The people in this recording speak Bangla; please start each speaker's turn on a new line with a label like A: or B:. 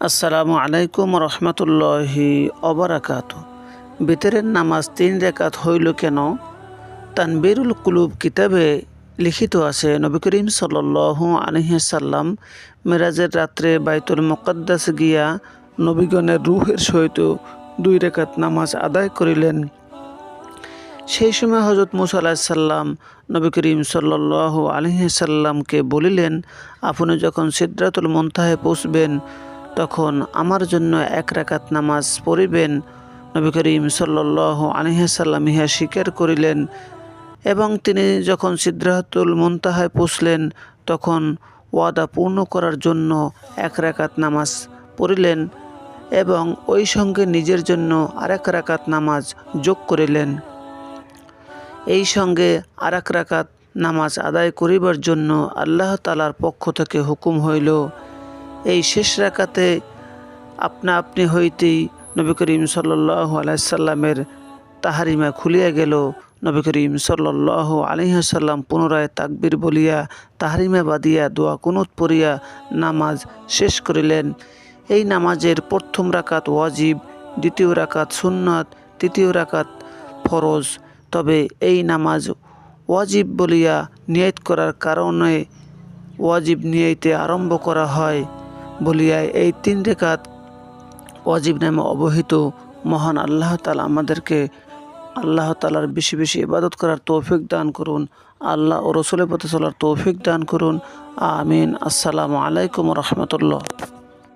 A: আসসালামু আলাইকুম রহমতুল্লাহি অবরাকাত। বেতেরের নামাজ তিন রেখাত হইল কেন? তানবিরুল কুলুব কিতাবে লিখিত আছে, নবী করিম সাল্লাহ আলহিসাল্লাম মেরাজের রাত্রে বাইতুল মুকদ্দাস গিয়া নবীগণের রুহের সহিত দুই রেখাত নামাজ আদায় করিলেন। সেই সময় হজরত মুসা আলাহিসাল্লাম নবী করিম সাল্লাহ আলহিসাল্লামকে বলিলেন, আপনি যখন সিদ্ধাতুল মন্তাহে পৌঁছবেন তখন আমার জন্য এক রাকাত নামাজ পড়িবেন। নবী করিম সাল্লাহ আলহিসাল্লাম ইহা স্বীকার করিলেন এবং তিনি যখন সিদ্ধাতুল মন্তাহায় পৌঁছলেন, তখন ওয়াদা পূর্ণ করার জন্য এক রাকাত নামাজ পড়িলেন এবং ওই সঙ্গে নিজের জন্য আরেক রাকাত নামাজ যোগ করিলেন। এই সঙ্গে আরেক রাকাত নামাজ আদায় করিবার জন্য আল্লাহ তালার পক্ষ থেকে হুকুম হইল এই শেষ রাকাতে আপনা আপনি হইতেই নবী করিম সাল্লাহ আলাইসাল্লামের তাহারিমা খুলিয়া গেল। নবী করিম সাল্লাহ আলহিহাসাল্লাম পুনরায় তাকবির বলিয়া, তাহারিমা বাদিয়া দোয়া কুনুত পড়িয়া নামাজ শেষ করিলেন। এই নামাজের প্রথম রাকাত ওয়াজিব, দ্বিতীয় রাকাত সুন্নাত, তৃতীয় রাকাত ফরজ। তবে এই নামাজ ওয়াজিব বলিয়া নিয়ত করার কারণে ওয়াজিব নিয়তে আরম্ভ করা হয়। বলিয়া এই তিন রেখাত ওয়াজিব নামে অবহিত মহান আল্লাহ তালা আমাদেরকে আল্লাহ তালার বেশি বেশি ইবাদত করার তৌফিক দান করুন, আল্লাহ ও রসুলের পথে চলার তৌফিক দান করুন। আমিন। আসসালামু আলাইকুম রহমতুল্লাহ।